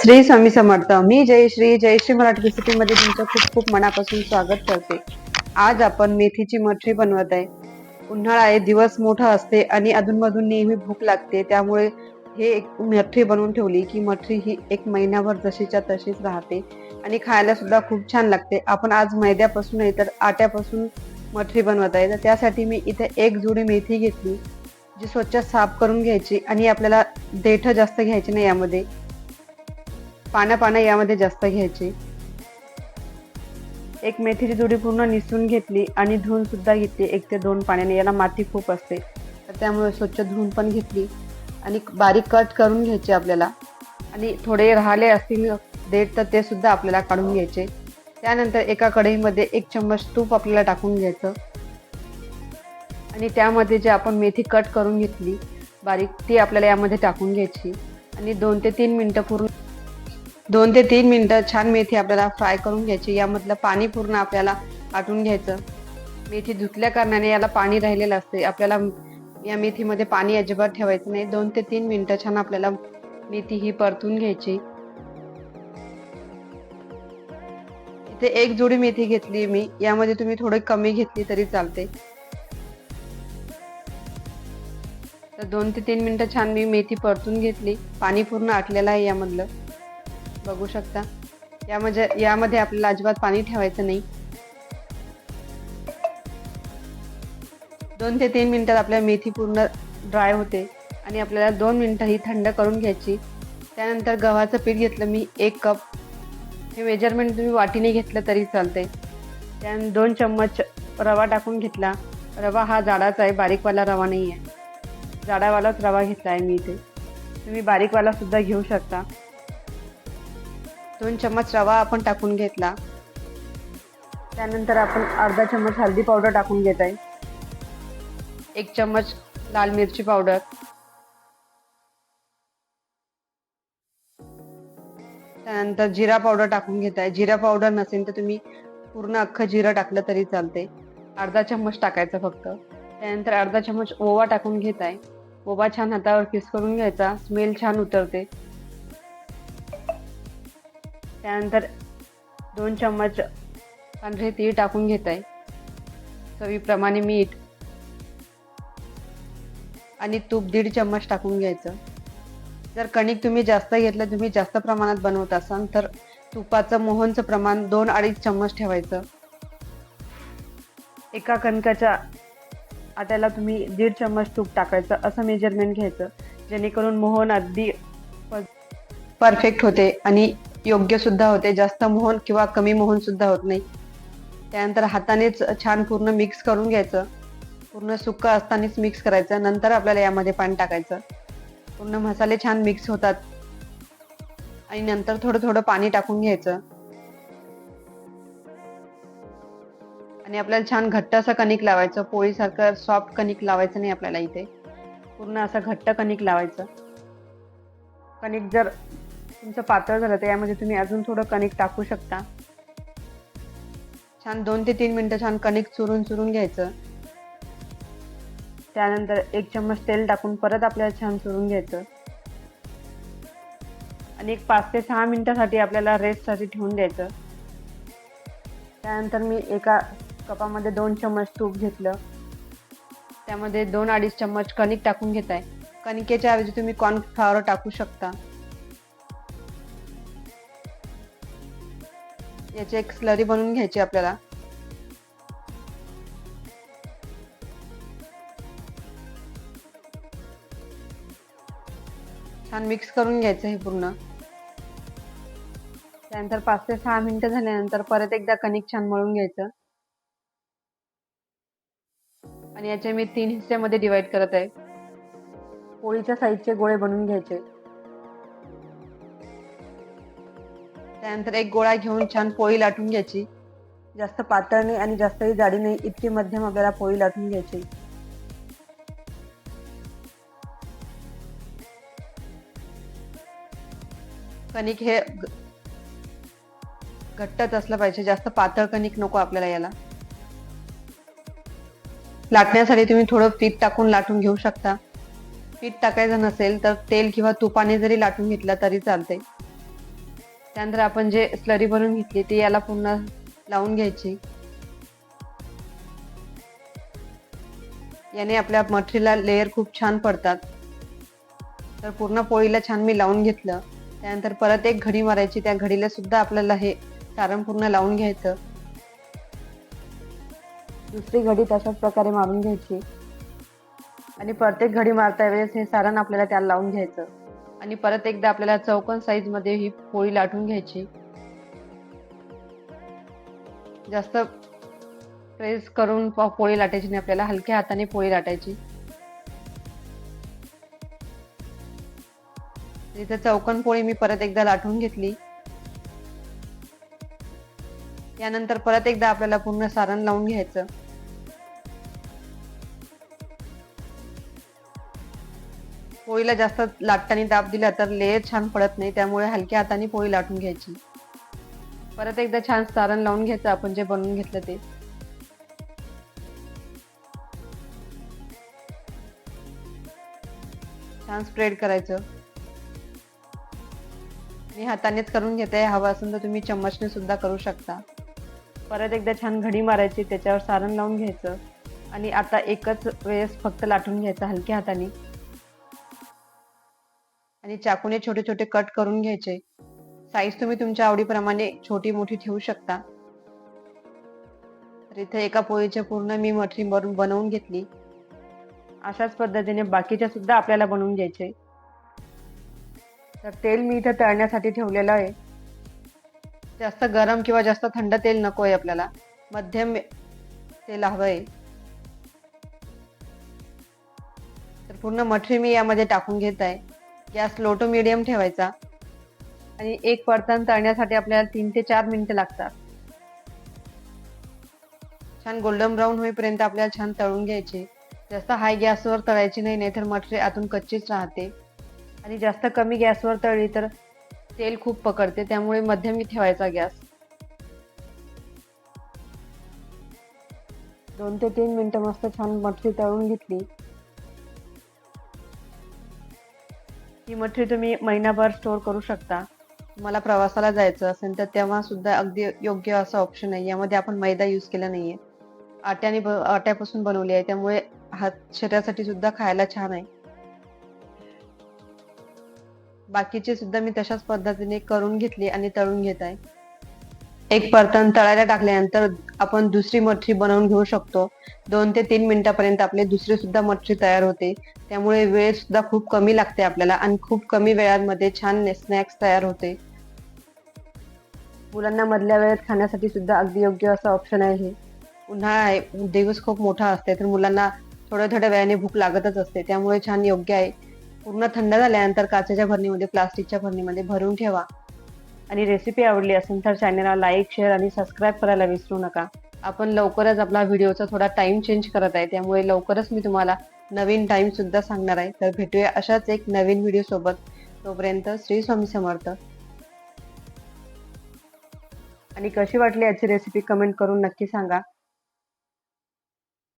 श्री स्वामी समर्थ. मी जयश्री जयश्री मराठी रेसिपी मध्ये तुमचं खूप खूप मनापासून स्वागत करते. आज आपण मेथीची मठरी बनवत आहे. उन्हाळा आहे दिवस मोठा असते आणि अधूनमधून नेहमी भूक लागते. त्यामुळे हे एक मठरी बनवून ठेवली की मठरी ही एक महिनाभर जशीच्या तशीच राहते आणि खायला सुद्धा खूप छान लागते. आपण आज मैद्यापासून नाही तर आट्यापासून मठरी बनवत आहे. तर त्यासाठी मी इथे एक जुडी मेथी घेतली जी स्वच्छ साफ करून घ्यायची आणि आपल्याला देठ जास्त घ्यायची नाही यामध्ये. पानं पानं यामध्ये जास्त घ्यायची. एक मेथीची जुडी पूर्ण निसून घेतली आणि धुवून सुद्धा घेतली. एक ते दोन पाण्याने. याला माती खूप असते. तर त्यामुळे स्वच्छ धुवून पण घेतली आणि बारीक कट करून घ्यायचे आपल्याला. आणि थोडे राहिले असतील देठ तर ते सुद्धा आपल्याला काढून घ्यायचे. त्यानंतर एका कढईमध्ये एक चम्मच तूप आपल्याला टाकून घ्यायचं. आणि त्यामध्ये जे आपण मेथी कट करून घेतली बारीक ती आपल्याला यामध्ये टाकून घ्यायची. आणि दोन ते तीन मिनटं पूर्ण दोन ते तीन मिनटं छान मेथी आपल्याला फ्राय करून घ्यायची. यामधलं पाणी पूर्ण आपल्याला आटून घ्यायचं. मेथी धुतल्या कारणाने याला पाणी राहिलेलं असते. आपल्याला या मेथीमध्ये पाणी अजिबात ठेवायचं नाही. दोन ते तीन मिनटं छान आपल्याला मेथी ही परतून घ्यायची. इथे एक जोडी मेथी घेतली मी. यामध्ये तुम्ही थोडी कमी घेतली तरी चालते. तर दोन ते तीन मिनटं छान मी मेथी परतून घेतली. पाणी पूर्ण आटलेलं आहे यामधलं. बघू शकता. यामध्ये म्हणजे, यामध्ये आपल्याला अजिबात पाणी ठेवायचं नाही. दोन ते तीन मिनिटात आपल्या मेथी पूर्ण ड्राय होते आणि आपल्याला दोन मिनिटं ही थंड करून घ्यायची. त्यानंतर गव्हाचं पीठ घेतलं मी एक कप. हे मेजरमेंट तुम्ही वाटीने घेतलं तरी चालते त्यानंतर दोन चम्मच रवा टाकून घेतला. रवा हा जाडाचा आहे बारीकवाला रवा नाही आहे जाडावालाच रवा घेतला आहे मी इथे. तुम्ही बारीकवाला सुद्धा घेऊ शकता. दोन चम्मच रवा आपण टाकून घेतला. त्यानंतर आपण अर्धा चम्मच हळदी पावडर टाकून घेत आहे. एक चम्मच लाल मिरची पावडर. त्यानंतर जिरा पावडर टाकून घेत आहे. जिरा पावडर नसेल तर तुम्ही पूर्ण अख्खं जिरं टाकलं तरी चालते अर्धा चम्मच टाकायचं फक्त. त्यानंतर अर्धा चम्मच ओवा टाकून घेत आहे. ओवा छान हातावर किस करून घ्यायचा. स्मेल छान उतरते. त्यानंतर दोन चम्मच पांढरे तीळ टाकून घेत आहे चवीप्रमाणे मीठ आणि तूप दीड चम्मच टाकून घ्यायचं. जर कणिक तुम्ही जास्त घेतलं तुम्ही जास्त प्रमाणात बनवत असाल तर तुपाचं मोहनचं प्रमाण दोन अडीच चम्मच ठेवायचं. एका कणकाच्या आट्याला तुम्ही दीड चम्मच तूप टाकायचं असं मेजरमेंट घ्यायचं. जेणेकरून मोहन अगदी परफेक्ट होते आणि योग्य सुद्धा होते जास्त मोहन किंवा कमी मोहन सुद्धा होत नाही. त्यानंतर हातानेच छान पूर्ण मिक्स करून घ्यायचं. पूर्ण सुक्क असतानाच मिक्स करायचं. नंतर आपल्याला यामध्ये पाणी टाकायचं. पूर्ण मसाले छान मिक्स होतात. आणि नंतर थोडं थोडं पाणी टाकून घ्यायचं. आणि आपल्याला छान घट्ट असं कणिक लावायचं. पोळीसारखं सॉफ्ट कणिक लावायचं नाही आपल्याला इथे. पूर्ण असं घट्ट कणिक लावायचं. कणिक जर तुमचं पातळ झालं तर यामध्ये तुम्ही अजून थोडं कणिक टाकू शकता. छान दोन ते तीन मिनटं छान कणिक चुरून चुरून घ्यायचं. त्यानंतर एक चम्मच तेल टाकून परत आपल्याला छान चुरून घ्यायचं. आणि एक पाच ते सहा मिनटासाठी आपल्याला रेस्टसाठी ठेवून द्यायचं. त्यानंतर मी एका कपामध्ये दोन चम्मच तूप घेतलं. त्यामध्ये दोन अडीच चम्मच कणिक टाकून घेत आहे. कणिकेच्या ऐवजी तुम्ही कॉर्नफ्लॉवर टाकू शकता. याची एक स्लरी बनवून घ्यायची आपल्याला. छान मिक्स करून घ्यायचं हे पूर्ण. त्यानंतर पाच ते सहा मिनिटं झाल्यानंतर परत एकदा कणिक छान मळून घ्यायचं. आणि याचे मी तीन हिस्स्यामध्ये डिवाइड करत आहे. पोळीच्या साईजचे गोळे बनवून घ्यायचे. त्यानंतर एक गोळा घेऊन छान पोळी लाटून घ्यायची. जास्त पातळ नाही आणि जास्तही जाडी नाही इतकी मध्यम आपल्याला पोळी लाटून घ्यायची. कणिक हे घट्टच असलं पाहिजे जास्त पातळ कणिक नको आपल्याला याला. लाटण्यासाठी तुम्ही थोडं पीठ टाकून लाटून घेऊ शकता. पीठ टाकायचं नसेल तर तेल किंवा तुपाने जरी लाटून घेतलं तरी चालते त्यानंतर आपण जे स्लरी भरून घेतली ती याला पुन्हा लावून घ्यायची. याने आपल्या मठरीला लेअर खूप छान पडतात. तर पूर्ण पोळीला छान मी लावून घेतलं. त्यानंतर परत एक घडी मारायची. त्या घडीला सुद्धा आपल्याला हे सारण पूर्ण लावून घ्यायचं. दुसरी घडी तशाच प्रकारे मारून घ्यायची. आणि प्रत्येक घडी मारता वेळेस हे सारण आपल्याला त्याला लावून घ्यायचं. आणि परत एकदा आपल्याला चौकन साईजमध्ये ही पोळी लाटून घ्यायची. जास्त प्रेस करून प- पोळी लाटायची नाही आपल्याला हलक्या हाताने पोळी लाटायची. इथे चौकन पोळी मी परत एकदा लाटून घेतली. यानंतर परत एकदा आपल्याला पूर्ण सारण लावून घ्यायचं. पोळीला जास्त लाटताना दाब दिला तर लेयर छान पडत नाही त्यामुळे हलक्या हाताने पोळी लाटून घ्यायची. परत एकदा छान सारण लावून घ्यायचं आपण जे बनवून घेतलं ते. छान स्प्रेड करायचं. मी हातानेच करून घेते हवं असेल तर तुम्ही चम्मचने सुद्धा करू शकता. परत एकदा छान घडी मारायची त्याच्यावर सारण लावून घ्यायचं. आणि आता एकच वेळेस फक्त लाटून घ्यायचं हलक्या हाताने. आणि चाकूने छोटे छोटे कट करून घ्यायचे. साईज तुम्ही तुमच्या आवडीप्रमाणे छोटी मोठी ठेवू शकता. तर इथे एका पोळीच्या पूर्ण मी मठरी भरून बनवून घेतली. अशाच पद्धतीने बाकीच्या सुद्धा आपल्याला बनवून घ्यायचे. तर तेल मी इथं तळण्यासाठी ठेवलेलं आहे. जास्त गरम किंवा जास्त थंड तेल नको आहे आपल्याला. मध्यम तेल हवं आहे. तर पूर्ण मठरी मी यामध्ये टाकून घेत आहे. गॅस लो टू मिडियम ठेवायचा. आणि एक परतण तळण्यासाठी आपल्याला तीन ते चार मिनिटं लागतात. छान गोल्डन ब्राऊन होईपर्यंत आपल्याला छान तळून घ्यायचे. जास्त हाय गॅसवर तळायची नाही नाहीतर मटरी आतून कच्चीच राहते. आणि जास्त कमी गॅसवर तळली तर तेल खूप पकडते त्यामुळे मध्यमी ठेवायचा गॅस. दोन ते तीन मिनटं मस्त छान मटरी तळून घेतली. ही मठरी तुम्ही महिनाभर स्टोर करू शकता. मला प्रवासाला जायचं असेल तर तेव्हा सुद्धा अगदी योग्य असं ऑप्शन आहे यामध्ये आपण मैदा यूज केला नाहीये. आट्याने ब- आट्यापासून बनवली आहे. त्यामुळे हात शरीरासाठी सुद्धा खायला छान आहे. बाकीचे सुद्धा मी तशाच पद्धतीने करून घेतली आणि तळून घेत आहे. एक परतण तळायला टाकल्यानंतर आपण दुसरी मच्छी बनवून घेऊ शकतो. दोन ते तीन मिनिटापर्यंत आपली दुसरी सुद्धा मच्छी तयार होते. त्यामुळे वेळ सुद्धा खूप कमी लागते आपल्याला आणि खूप कमी वेळांमध्ये छान स्नॅक्स तयार होते. मुलांना मधल्या वेळेत खाण्यासाठी सुद्धा अगदी योग्य असं ऑप्शन आहे हे. उन्हाळा आहे दिवस खूप मोठा असते तर मुलांना थोड्या थोड्या वेळाने भूक लागतच असते. त्यामुळे छान योग्य आहे. पूर्ण थंड झाल्यानंतर काचेच्या भरणीमध्ये प्लास्टिकच्या भरणीमध्ये भरून ठेवा. आणि रेसिपी आवडली असेल तर चॅनलला लाईक शेअर आणि सबस्क्राईब करायला विसरू नका. आपण लवकरच आपला व्हिडिओचा थोडा टाईम चेंज करत आहे. त्यामुळे लवकरच मी तुम्हाला नवीन टाईमसुद्धा सांगणार आहे. तर भेटूया अशाच एक नवीन व्हिडिओ सोबत. तोपर्यंत श्री स्वामी समर्थ. आणि कशी वाटली याची रेसिपी कमेंट करून नक्की सांगा.